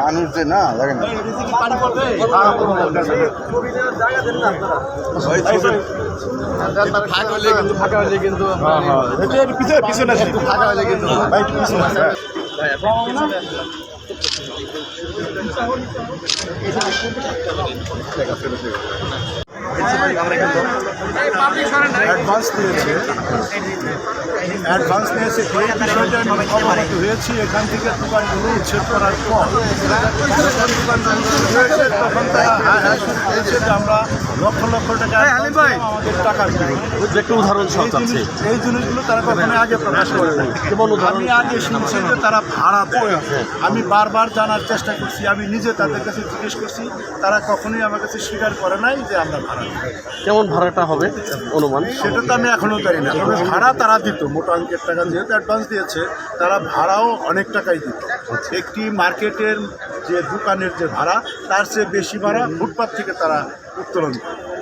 মানুষ যে না। দেখেন ফাঁকা হলে কিন্তু ফাঁকা হলে কিন্তু পিছনে একটু ফাঁকা হলে কিন্তু ভাই একটু পিছনে আছে। আমরা কিন্তু অ্যাডভান্স নিয়েছে অ্যাডভান্স নিয়েছে এই বিষয়টা আমি অবগত হয়েছি। এখান থেকে দোকানগুলো উচ্ছেদ করার পর যখন দোকানগুলো হয়েছে তখন তারা হ্যাঁ হ্যাঁ যে আমরা লক্ষ লক্ষ টাকা আমাদের টাকা একটু উদাহরণ সব এই এই জিনিসগুলো তারা কখনো আগে প্রকাশ করে। আমি আগে শুনছি যে তারা ভাড়া দেয় আমি বারবার জানার চেষ্টা করছি আমি নিজে তাদের কাছে জিজ্ঞেস করছি তারা কখনোই আমার কাছে স্বীকার করে নাই যে আমরা ভাড়া কেমন ভাড়াটা হবে অনুমান? সেটা তো আমি এখনও জানি না তবে ভাড়া তারা দিত মোটা অঙ্কের টাকা যেহেতু অ্যাডভান্স দিয়েছে তারা ভাড়াও অনেক টাকাই দিত। একটি মার্কেটের যে দোকানের যে ভাড়া তার চেয়ে বেশি ভাড়া ফুটপাথ থেকে তারা উত্তোলন করে।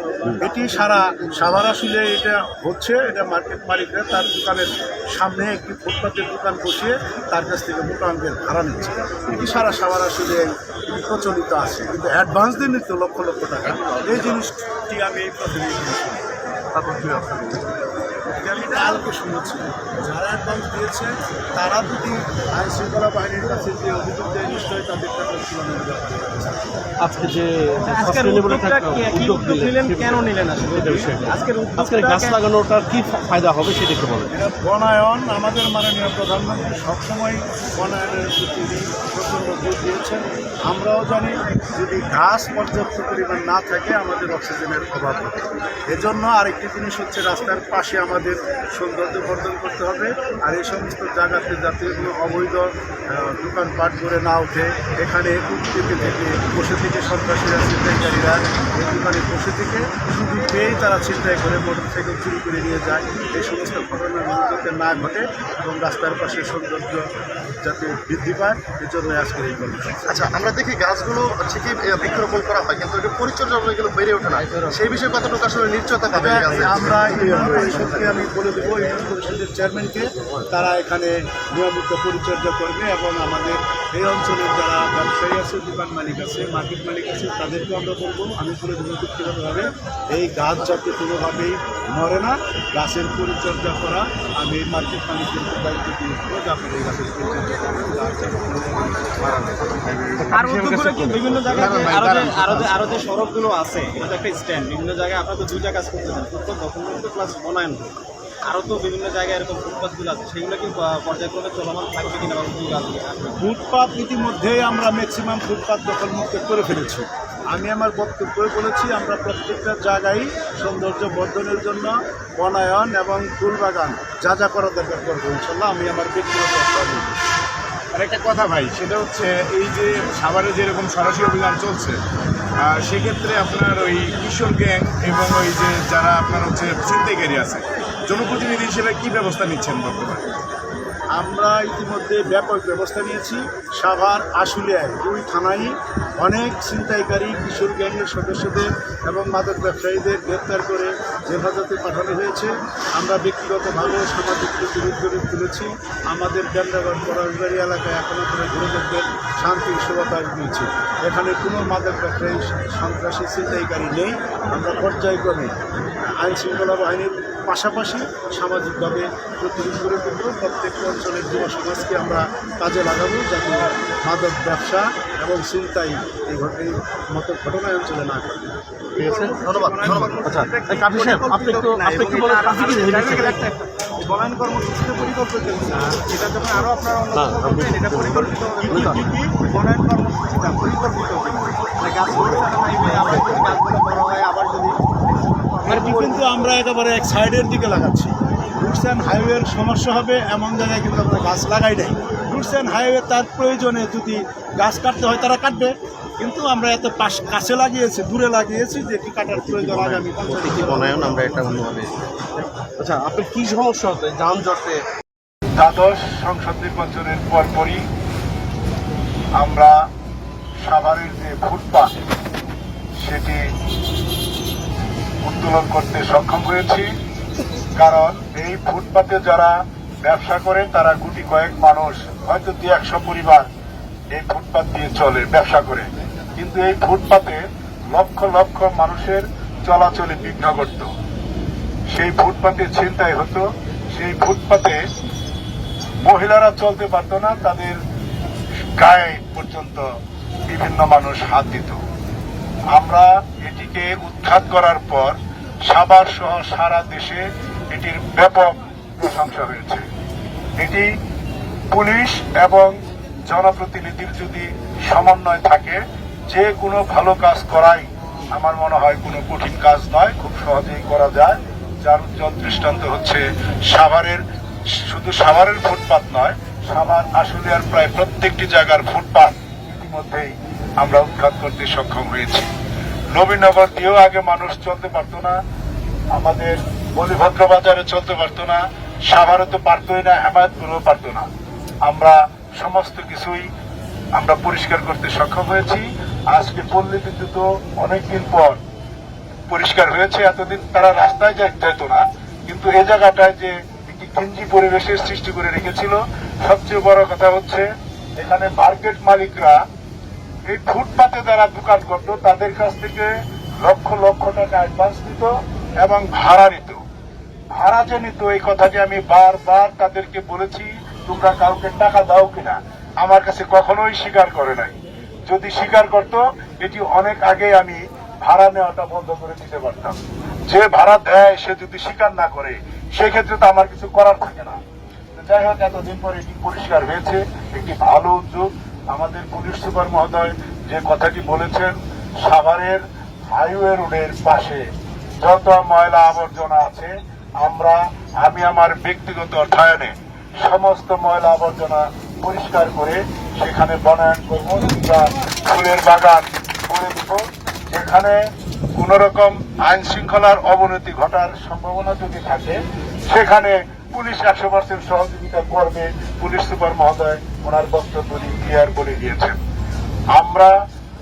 এটি সারা সাভার আসলে এটা হচ্ছে, এটা মার্কেট মালিকরা তার দোকানের সামনে একটি ফুটপাতের দোকান বসিয়ে তার কাছ থেকে মোটা অঙ্কের ভাড়া নিচ্ছে। এটি সারা সাভার আসলে প্রচলিত আছে, কিন্তু অ্যাডভান্স দিয়ে নিত লক্ষ লক্ষ টাকা। এই জিনিসটি আমি এই প্রতিনিধি তারপর কী আমি কালকে শুনেছি যারা অ্যাডভান্স দিয়েছে তারা যদি আইন শৃঙ্খলা বাহিনীর কাছে যে অভিযোগ দেয় নিশ্চয়ই তাদের টাকা আজকে যে আজকের উদ্যোগটা একটা কি- কি উদ্যোগ উদ্যোগ নিলেন, নিলেন কেন নিলেন আসলে আজকের আজকের গাছ কেন- লাগানোটার কি ফায়দা হবে সেটা একটু বলেন। বনায়ন আমাদের মাননীয় প্রধানমন্ত্রী সবসময় বনায়নের প্রতি দিয়েছেন। আমরাও জানি যদি ঘাস পর্যাপ্ত পরিমাণ না থাকে আমাদের অক্সিজেনের অভাব হবে। এজন্য আরেকটি জিনিস হচ্ছে রাস্তার পাশে আমাদের সৌন্দর্য বর্ধন করতে হবে। আর এই সমস্ত জায়গাতে যাতে কোনো অবৈধ দোকানপাট করে না ওঠে এখানে উঠতে থেকে বসে থেকে সন্ত্রাসীরা ছিনতাইকারীরা এই দোকানে বসে থেকে শুধু পেয়েই তারা ছিনতাই করে মোটর সাইকেল চুরি করে নিয়ে যায়। এই সমস্ত ঘটনা যাতে না ঘটে এবং রাস্তার পাশে সৌন্দর্য যাতে বৃদ্ধি পায় এজন্য আজকের এই কর্মসূচি আচ্ছা আমরা দেখি গাছগুলো ঠিকই বৃক্ষরোপণ করা হয় কিন্তু এটা পরিচর্যা এগুলো বেড়ে ওঠে না। সেই বিষয়ে কতটুকু আসলে নিশ্চয়তা পাবে আমরা ইউনিয়ন আমি বলে দেবো ইউনিয়ন পরিষদের চেয়ারম্যানকে তারা এখানে নিয়মিত পরিচর্যা করবে এবং আমাদের এই অঞ্চলের যারা ব্যবসায়ী আছে, দোকান মালিক আছে, মার্কেট মালিক আছে তাদেরকে আমরা বলব, আমি বলে দেবো ব্যক্তিগতভাবে এই গাছ যাতে কোনোভাবেই মরে না, গাছের পরিচর্যা করা, আমি মার্কেট মালিকদেরকে দায়িত্ব দিয়ে দেবো যে আপনারা এই গাছের পরিচর্যা করবেন গাছ আর উদ্যোগগুলো কি বিভিন্ন জায়গায় আরও যে আরও যে আরও যে সড়কগুলো আছে এটা তো একটা স্ট্যান্ড বিভিন্ন জায়গায় আপনারা তো দুইটা কাজ করতেছেন ফুটপাত দখল প্লাস বনায়ন আরও তো বিভিন্ন জায়গায় এরকম ফুটপাতগুলো আছে। সেগুলো কি পর্যায়ক্রমে চলমান থাকবে কিনা বা উদ্যোগ আসবে ফুটপাত ইতিমধ্যেই আমরা ম্যাক্সিমাম ফুটপাত দখলমুক্ত করে ফেলেছি। আমি আমার বক্তব্যে বলেছি আমরা প্রত্যেকটা জায়গায় সৌন্দর্য বর্ধনের জন্য বনায়ন এবং ফুল বাগান যা যা করা দরকার করব ইনশাল্লাহ আমি আমার ব্যক্তিগত। আরেকটা কথা ভাই, সেটা হচ্ছে এই যে সাভারে যেরকম সরাসরি অভিযান চলছে সেক্ষেত্রে আপনার ওই কিশোর গ্যাং এবং ওই যে যারা আপনার হচ্ছে ছিনতাইকারী আছে, জনপ্রতিনিধি হিসেবে কি ব্যবস্থা নিচ্ছেন বর্তমানে? আমরা ইতিমধ্যে ব্যাপক ব্যবস্থা নিয়েছি। সাভার, আশুলিয়ায় দুই থানায় অনেক ছিনতাইকারী কিশোর গ্যাংয়ের সদস্যদের এবং মাদক ব্যবসায়ীদের গ্রেপ্তার করে হেফাজতে পাঠানো হয়েছে। আমরা ব্যক্তিগতভাবে সামাজিক প্রতিরোধ তুলেছি। আমাদের ডেন্ডাগড় পরাশবাড়ি এলাকায় এখনও করে দেখবেন শান্তির সুবাতাস দিয়েছে। এখানে কোনো মাদক ব্যবসায়ী, সন্ত্রাসী, ছিনতাইকারী নেই। আমরা পর্যায়ক্রমে আইন শৃঙ্খলা বাহিনীর পাশাপাশি সামাজিকভাবে প্রতিরোধ করে তুলব প্রত্যেকটা অঞ্চলের যুব সমাজকে আমরা কাজে লাগাবো যাতে মাদক ব্যবসা এবং চিন্তাই এই ঘট- মতো ঘটনা অঞ্চলে না ঘটে। ঠিক আছে ধন্যবাদ। ধন্যবাদ আচ্ছা কাফি সাহেব আপনি একটু আপনি একটু বলেন কাফি কি বনায়ন কর্মসূচিতে পরিকল্পিত এটা যখন আরও আপনারা এটা পরিকল্পিত বনায়ন কর্মসূচিটা পরিকল্পিত গাছগুলো লাগানো আবার যদি গাছগুলো বড় হয় আবার যদি এটি কিন্তু আমরা একেবারে এক সাইডের দিকে লাগাচ্ছি। রুটস অ্যান্ড হাইওয়ের সমস্যা হবে এমন জায়গায় কিন্তু আমরা গাছ লাগাই নাই। রুটস অ্যান্ড হাইওয়ে তার প্রয়োজনে যদি গাছ কাটতে হয় তারা কাটবে। কিন্তু আমরা এত পাশ কাছে লাগিয়েছি দূরে লাগিয়েছি যে এটি কাটার প্রয়োজন আগামী কি বনায়ন আমরা এটা অন্যভাবে আচ্ছা আপনার কি সমস্যা হচ্ছে? যানজটে দ্বাদশ সংসদ নির্বাচনের পরপরই আমরা সাভারের যে ফুটপাত সেটি উত্তোলন করতে সক্ষম হয়েছি। কারণ এই ফুটপাতে যারা ব্যবসা করে, তারা গুটি কয়েক মানুষ, হয়তো দু একশো পরিবার এই ফুটপাত দিয়ে চলে, ব্যবসা করে। কিন্তু এই ফুটপাতে লক্ষ লক্ষ মানুষের চলাচলে বিঘ্ন ঘটত। সেই ফুটপাতে ছিনতাই হতো। সেই ফুটপাতে মহিলারা চলতে পারতো না, তাদের গায়ে পর্যন্ত বিভিন্ন মানুষ হাত দিত। আমরা এটিকে উৎখাত করার পর সাভার সহ সারা দেশে এটির ব্যাপক প্রশংসা হয়েছে। এটি পুলিশ এবং জনপ্রতিনিধির যদি সমন্বয় থাকে, যে কোনো ভালো কাজ করাই আমার মনে হয় কোনো কঠিন কাজ নয়, খুব সহজেই করা যায়। যার উজ্জ্বল দৃষ্টান্ত হচ্ছে সাভারের, শুধু সাভারের ফুটপাত নয়, সাভার আশুলিয়ার প্রায় প্রত্যেকটি জায়গার ফুটপাত ইতিমধ্যেই আমরা উৎখাত করতে সক্ষম হয়েছি। নবীনগর দিয়েও আগে মানুষ চলতে পারতো না, আমাদের বলিভদ্র বাজারে চলতে পারতো না, সাভারে তো পারতোই না, হেমায়তপুরেও পারতো না। আমরা সমস্ত কিছুই আমরা পরিষ্কার করতে সক্ষম হয়েছি। আজকে পল্লী বিদ্যুৎ অনেকদিন পর পরিষ্কার হয়েছে। এতদিন তারা রাস্তায় যেত না, কিন্তু এই জায়গাটায় যে একটি কিঞ্জি পরিবেশের সৃষ্টি করে রেখেছিল, সবচেয়ে বড় কথা হচ্ছে, এখানে মার্কেট মালিকরা এই ফুটপাতে যারা দোকান করতো, তাদের কাছ থেকে লক্ষ লক্ষ টাকা অ্যাডভান্স দিত এবং ভাড়া নিত। ভাড়া যে নিত, এই কথাটি আমি বারবার তাদেরকে বলেছি, তোমরা কাউকে টাকা দাও কিনা, আমার কাছে কখনোই স্বীকার করে নাই। যদি স্বীকার করতো, এটি অনেক আগে আমি ভাড়া নেওয়াটা বন্ধ করে দিতে পারতাম। যে ভাড়া দেয়, সে যদি স্বীকার না করে, সেক্ষেত্রে তো আমার কিছু করার থাকে না। যাই হোক, এতদিন পরে এটি পরিষ্কার হয়েছে, একটি ভালো উদ্যোগ। আমাদের পুলিশ সুপার মহোদয় যে কথাটি বলেছেন, সাভারের হাইওয়ে রোডের পাশে যত ময়লা আবর্জনা আছে, আমরা, আমি আমার ব্যক্তিগত অর্থায়নে সমস্ত ময়লা আবর্জনা পরিষ্কার করে সেখানে বনায়ন করব। কিংবা ফুলের বাগান করে দিব, যেখানে কোন রকম আইন শৃঙ্খলার অবনতি ঘটার সম্ভাবনা যদি থাকে, সেখানে পুলিশ একশো পার্সেন্ট সহযোগিতা করবে, পুলিশ সুপার মহোদয় ওনার বক্তব্য ক্লিয়ার বলে দিয়েছেন। আমরা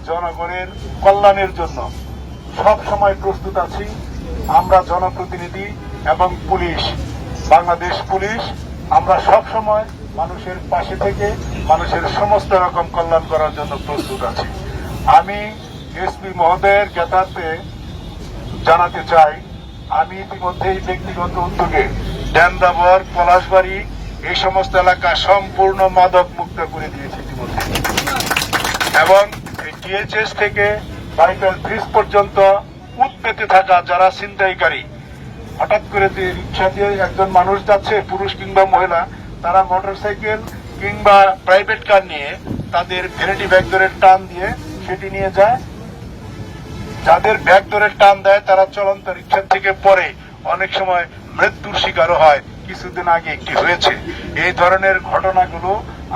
জনগণের কল্যাণের জন্য সব সময় প্রস্তুত আছি। আমরা জনপ্রতিনিধি এবং পুলিশ। বাংলাদেশ পুলিশ, আমরা সব সময় মানুষের পাশে থেকে মানুষের সমস্ত রকম কল্যাণ করার জন্য প্রস্তুত আছি। আমি এসপি মহোদয়ের জ্ঞাতার্থে জানাতে চাই, আমি ইতিমধ্যেই ব্যক্তিগত উদ্যোগে ড্যান্দাবর পলাশবাড়ি, এই সমস্ত এলাকা সম্পূর্ণ মাদক মুক্ত করে দিয়েছি ইতিমধ্যে। এবং এই টিএচএস থেকে বাইবেল ব্রিজ পর্যন্ত উত পেতে থাকা যারা ছিনতাইকারী, হঠাৎ করে যে রিক্সা দিয়ে একজন মানুষ যাচ্ছে, পুরুষ কিংবা মহিলা, তারা মোটরসাইকেল কিংবা প্রাইভেট কার নিয়ে তাদের ভ্যানিটি ব্যাগ ধরে টান দিয়ে সেটি নিয়ে যায়। যাদের ব্যাগ ধরে টান দেয়, তারা চলন্ত রিক্সা থেকে পরে অনেক সময় মৃত্যুর শিকারও হয়। কিছুদিন আগে একটি হয়েছে। এই ধরনের ঘটনাগুলো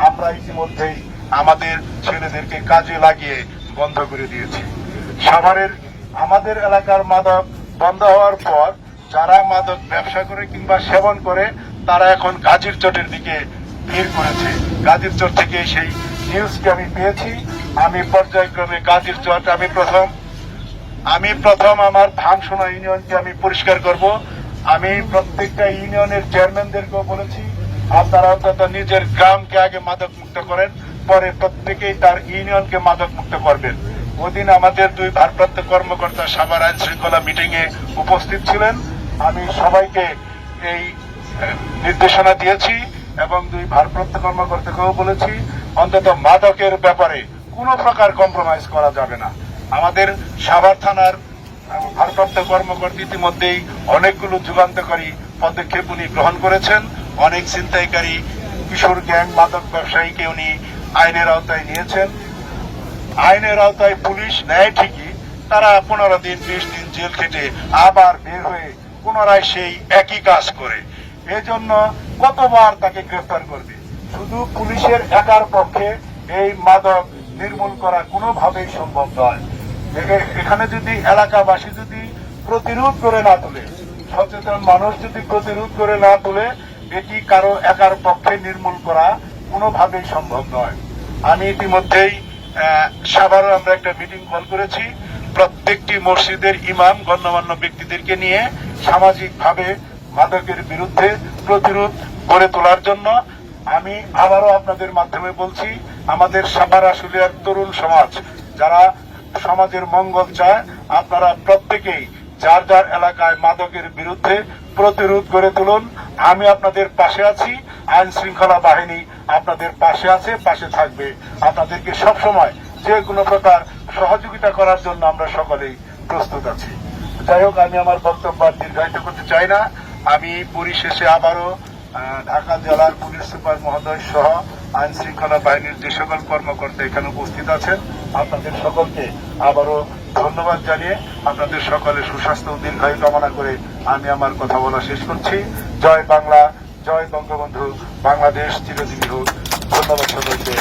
আমরা ইতিমধ্যেই আমাদের ছেলেদেরকে কাজে লাগিয়ে বন্ধ করে দিয়েছি। সাভারের আমাদের এলাকার মাদক বন্ধ হওয়ার পর যারা মাদক ব্যবসা করে কিংবা সেবন করে, তারা এখন গাজীর চটের দিকে ভিড় করেছে। গাজীর চট থেকে সেই নিউজকে আমি পেয়েছি। আমি পর্যায়ক্রমে গাজীর চট, আমি প্রথম আমি প্রথম আমার ধানসোনা ইউনিয়নকে আমি পরিষ্কার করব। আমি প্রত্যেকটা ইউনিয়নের চেয়ারম্যানদেরকেও বলেছি, আপনারা অন্তত নিজের গ্রামকে আগে মাদক মুক্ত করেন, পরে প্রত্যেকেই তার ইউনিয়নকে মাদক মুক্ত করবেন। ওদিন আমাদের দুই ভারপ্রাপ্ত কর্মকর্তা সাভার আইন শৃঙ্খলা মিটিং এ উপস্থিত ছিলেন। আমি সবাইকে এই নির্দেশনা দিয়েছি এবং দুই ভারপ্রাপ্ত কর্মকর্তাকেও বলেছি, অন্তত মাদকের ব্যাপারে কোনো প্রকার কম্প্রোমাইজ করা যাবে না। আমাদের সাভার থানার ভারপ্রাপ্ত কর্মকর্তা ইতিমধ্যেই অনেকগুলো যুগান্তকারী পদক্ষেপ উনি গ্রহণ করেছেন। অনেক ছিনতাইকারী কিশোর গ্যাং মাদক ব্যবসায়ীকে উনি আইনের আওতায় নিয়েছেন। আইনের আওতায় পুলিশ নেয় ঠিকই, তারা পনেরো দিন, বিশ দিন জেল খেটে আবার বের হয়ে পুনরায় সেই একই কাজ করে। এজন্য কতবার তাকে গ্রেফতার করবে? শুধু পুলিশের একার পক্ষে এই মাদক নির্মূল করা কোনোভাবেই সম্ভব নয়। এখানে যদি এলাকাবাসী যদি প্রতিরোধ করে না তোলে সচেতন মানুষ যদি প্রতিরোধ করে না তোলে এটি কারও একার পক্ষে নির্মূল করা কোনোভাবেই সম্ভব নয়। আমি ইতিমধ্যেই আহ, সাভারে আমরা একটা মিটিং কল করেছি। প্রত্যেকটি মসজিদের ইমাম গণ্যমান্য ব্যক্তিদেরকে নিয়ে সামাজিকভাবে মাদকের বিরুদ্ধে প্রতিরোধ গড়ে তোলার জন্য আমি আবারও আপনাদের মাধ্যমে বলছি আমাদের সাভার আশুলিয়ার তরুণ সমাজ যারা সমাজের মঙ্গল চায়, আপনারা প্রত্যেকেই যার যার এলাকায় মাদকের বিরুদ্ধে প্রতিরোধ গড়ে তুলুন। আমি আপনাদের পাশে আছি, আইন শৃঙ্খলা বাহিনী আপনাদের পাশে আছে, পাশে থাকবে। আপনাদেরকে সবসময় যে কোনো প্রকার সহযোগিতা করার জন্য আমরা সকলেই প্রস্তুত আছি। যাই হোক, আমি আমার বক্তব্য দীর্ঘায়িত করতে চাই না। আমি পরিশেষে আবারও ঢাকা জেলার পুলিশ সুপার মহোদয় সহ আইন শৃঙ্খলা বাহিনীর যে সকল কর্মকর্তা এখানে উপস্থিত আছেন, আপনাদের সকলকে আবারও ধন্যবাদ জানিয়ে আপনাদের সকলে সুস্বাস্থ্য দীর্ঘায়ু কামনা করে আমি আমার কথা বলা শেষ করছি জয় বাংলা, জয় বঙ্গবন্ধু, বাংলাদেশ চিরজীবী হোক ধন্যবাদ সকলকে।